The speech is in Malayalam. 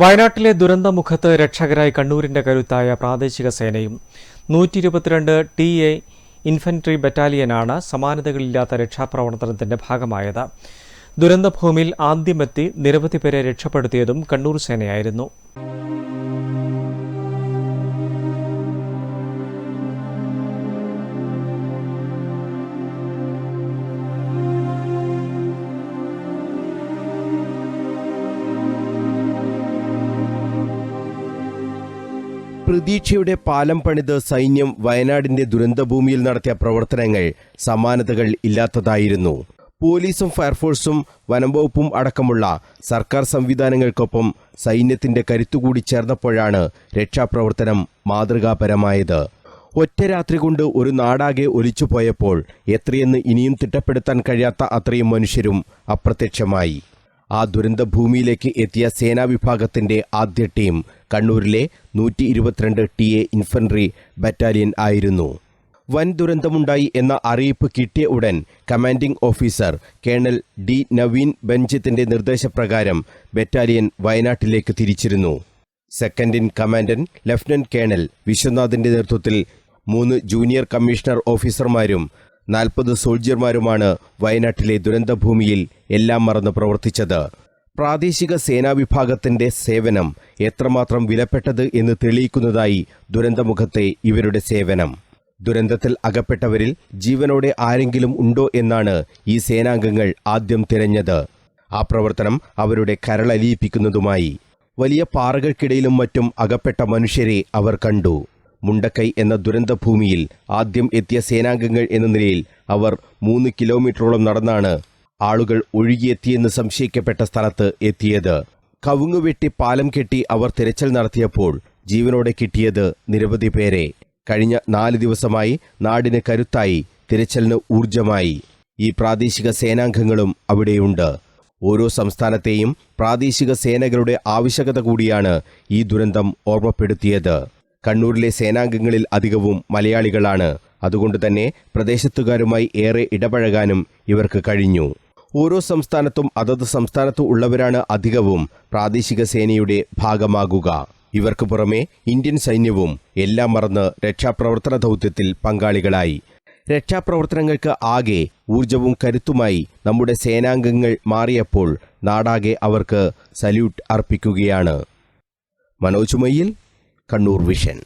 വയനാട്ടിലെ ദുരന്തമുഖത്ത് രക്ഷകരായി കണ്ണൂരിന്റെ കരുത്തായ പ്രാദേശിക സേനയും നൂറ്റി ഇരുപത്തിരണ്ട് ടി എ ഇൻഫൻട്രി ബറ്റാലിയനാണ് സമാനതകളില്ലാത്ത രക്ഷാപ്രവർത്തനത്തിന്റെ ഭാഗമായത്. ദുരന്തഭൂമിയിൽ ആദ്യമെത്തി നിരവധി പേരെ രക്ഷപ്പെടുത്തിയതും കണ്ണൂർ സേനയായിരുന്നു. പ്രതീക്ഷയുടെ പാലം പണിത് സൈന്യം വയനാടിന്റെ ദുരന്തഭൂമിയിൽ നടത്തിയ പ്രവർത്തനങ്ങൾ സമാനതകൾ ഇല്ലാത്തതായിരുന്നു. പോലീസും ഫയർഫോഴ്സും വനംവകുപ്പും അടക്കമുള്ള സർക്കാർ സംവിധാനങ്ങൾക്കൊപ്പം സൈന്യത്തിന്റെ കരുത്തുകൂടി ചേർന്നപ്പോഴാണ് രക്ഷാപ്രവർത്തനം മാതൃകാപരമായത്. ഒറ്റ രാത്രി കൊണ്ട് ഒരു നാടാകെ ഒലിച്ചുപോയപ്പോൾ എത്രയെന്ന് ഇനിയും തിട്ടപ്പെടുത്താൻ കഴിയാത്ത അത്രയും മനുഷ്യരും അപ്രത്യക്ഷമായി. ആ ദുരന്തഭൂമിയിലേക്ക് എത്തിയ സേനാ വിഭാഗത്തിന്റെ ആദ്യ ടീം കണ്ണൂരിലെ നൂറ്റി ഇരുപത്തിരണ്ട് ടി എ ഇൻഫൻട്രി ബറ്റാലിയൻ ആയിരുന്നു. വൻ ദുരന്തമുണ്ടായി എന്ന അറിയിപ്പ് കിട്ടിയ ഉടൻ commanding officer colonel D Naveen ബെഞ്ചത്തിന്റെ നിർദ്ദേശപ്രകാരം ബറ്റാലിയൻ വയനാട്ടിലേക്ക് തിരിച്ചിരുന്നു. Second in commandant lieutenant colonel വിശ്വനാഥിന്റെ നേതൃത്വത്തിൽ മൂന്ന് ജൂനിയർ കമ്മീഷണർ ഓഫീസർമാരും നാൽപ്പത് സോൾജിയർമാരുമാണ് വയനാട്ടിലെ ദുരന്തഭൂമിയിൽ എല്ലാം മറന്ന് പ്രവർത്തിച്ചത്. പ്രാദേശിക സേനാ വിഭാഗത്തിന്റെ സേവനം എത്രമാത്രം വിലപ്പെട്ടത് എന്ന് തെളിയിക്കുന്നതായി ദുരന്തമുഖത്തെ ഇവരുടെ സേവനം. ദുരന്തത്തിൽ അകപ്പെട്ടവരിൽ ജീവനോടെ ആരെങ്കിലും ഉണ്ടോ എന്നാണ് ഈ സേനാംഗങ്ങൾ ആദ്യം തിരഞ്ഞത്. ആ പ്രവർത്തനം അവരുടെ കരളലിയിപ്പിക്കുന്നതുമായി. വലിയ പാറകൾക്കിടയിലും മറ്റും അകപ്പെട്ട മനുഷ്യരെ അവർ കണ്ടു. മുണ്ടക്കൈ എന്ന ദുരന്തഭൂമിയിൽ ആദ്യം എത്തിയ സേനാംഗങ്ങൾ എന്ന നിലയിൽ അവർ മൂന്ന് കിലോമീറ്ററോളം നടന്നാണ് ആളുകൾ ഒഴുകിയെത്തിയെന്ന് സംശയിക്കപ്പെട്ട സ്ഥലത്ത് എത്തിയത്. കവുങ്ങുവെട്ടി പാലം കെട്ടി അവർ തിരച്ചിൽ നടത്തിയപ്പോൾ ജീവനോടെ കിട്ടിയത് നിരവധി പേരെ. കഴിഞ്ഞ നാല് ദിവസമായി നാടിന് കരുത്തായി തിരച്ചിലിന് ഊർജമായി ഈ പ്രാദേശിക സേനാംഗങ്ങളും അവിടെയുണ്ട്. ഓരോ സംസ്ഥാനത്തെയും പ്രാദേശിക സേനകളുടെ ആവശ്യകത കൂടിയാണ് ഈ ദുരന്തം ഓർമ്മപ്പെടുത്തിയത്. കണ്ണൂരിലെ സേനാംഗങ്ങളിൽ അധികവും മലയാളികളാണ്. അതുകൊണ്ട് തന്നെ പ്രദേശത്തുകാരുമായി ഏറെ ഇടപഴകാനും ഇവർക്ക് കഴിഞ്ഞു. ഓരോ സംസ്ഥാനത്തും അതത് സംസ്ഥാനത്തു ഉള്ളവരാണ് അധികവും. പ്രാദേശിക സേനയുടെ ഭാഗമാകുക. ഇവർക്ക് പുറമെ ഇന്ത്യൻ സൈന്യവും എല്ലാം മറന്ന് രക്ഷാപ്രവർത്തന ദൗത്യത്തിൽ പങ്കാളികളായി. രക്ഷാപ്രവർത്തനങ്ങൾക്ക് ആകെ ഊർജവും കരുത്തുമായി നമ്മുടെ സേനാംഗങ്ങൾ മാറിയപ്പോൾ നാടാകെ അവർക്ക് സല്യൂട്ട് അർപ്പിക്കുകയാണ്. മനോജ് മയ്യിൽ കണ്ണൂർ വിഷൻ.